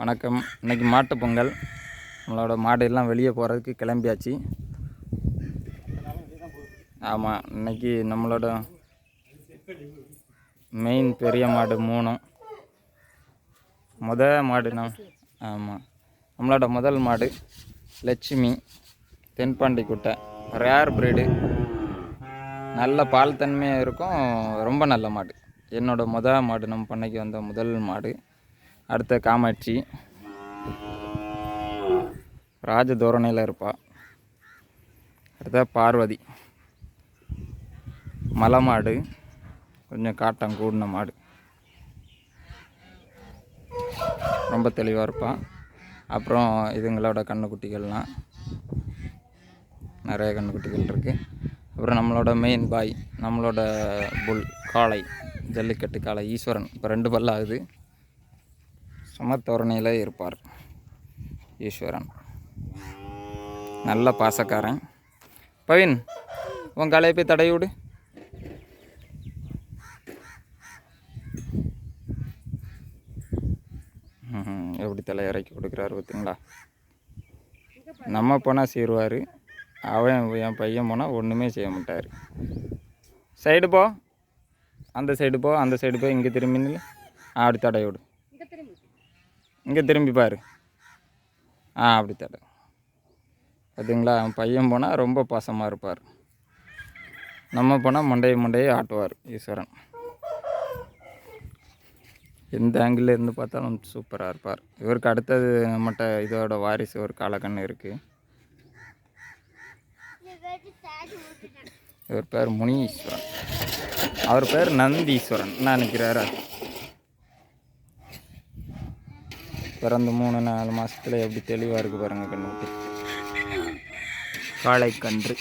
வணக்கம். இன்னைக்கு மாட்டுப்பொங்கல் நம்மளோட மாடு எல்லாம் வெளியே போகிறதுக்கு கிளம்பியாச்சு. ஆமாம் இன்னைக்கு நம்மளோட மெயின் பெரிய மாடு மூணும் முத மாடு நான் ஆமாம் நம்மளோட முதல் மாடு லட்சுமி தென்பாண்டி குட்டை. ரேர் பிரீடு நல்ல பால் தன்மையாக இருக்கும். ரொம்ப நல்ல மாடு. என்னோடய முத மாடு நம்ம பண்ணைக்கு வந்த முதல் மாடு. அடுத்த காமாட்சி. ராஜ தோரணையில் இருப்பா. அடுத்த பார்வதி. மலை மாடு கொஞ்சம் காட்டம் கூடின மாடு. ரொம்ப தெளிவாக இருப்பான் அப்புறம் இதுங்களோட கண்ணுக்குட்டிகள்லாம். நிறைய கண்ணுக்குட்டிகள் இருக்குது அப்புறம் நம்மளோட மெயின் பாய் நம்மளோட புல் காளை ஜல்லிக்கட்டு காளை ஈஸ்வரன். இப்போ ரெண்டு பல்லாகுது. சமத்தோரணையில் இருப்பார் ஈஸ்வரன். நல்ல பாசக்காரன். பவின் உன் காலையை போய் தடவி விடு. எப்படி தலை இறக்கி கொடுக்குறாரு பார்த்தீங்களா? நம்ம போனால் சீருவார். அவன் என் பையன் போனால் ஒன்றுமே செய்ய மாட்டார். சைடு போ. அந்த சைடு போ அந்த சைடு போய் இங்கே திரும்பி நில்லு அப்படி தடவி விடு. இங்கே திரும்பி பாரு. ஆ அப்படி தட. பார்த்தீங்களா அவன் பையன் போனால் ரொம்ப பாசமாக இருப்பார். நம்ம போனால் மண்டையை மண்டையை ஆட்டுவார் ஈஸ்வரன். எந்த ஆங்கிளில் இருந்து பார்த்தாலும் சூப்பராக இருப்பார். இவருக்கு அடுத்தது நம்மகிட்ட இதோட வாரிசு ஒரு காலக்கண்ணு இருக்குது இவர் பேர் முனீஸ்வரன். அவர் பேர் நந்தீஸ்வரன். என்ன நினைக்கிறாரா? பிறந்து மூணு நாலு மாதத்தில் எப்படி தெளிவாக இருக்குது பாருங்கள் கண்ணுக்கு காளைக்கன்று.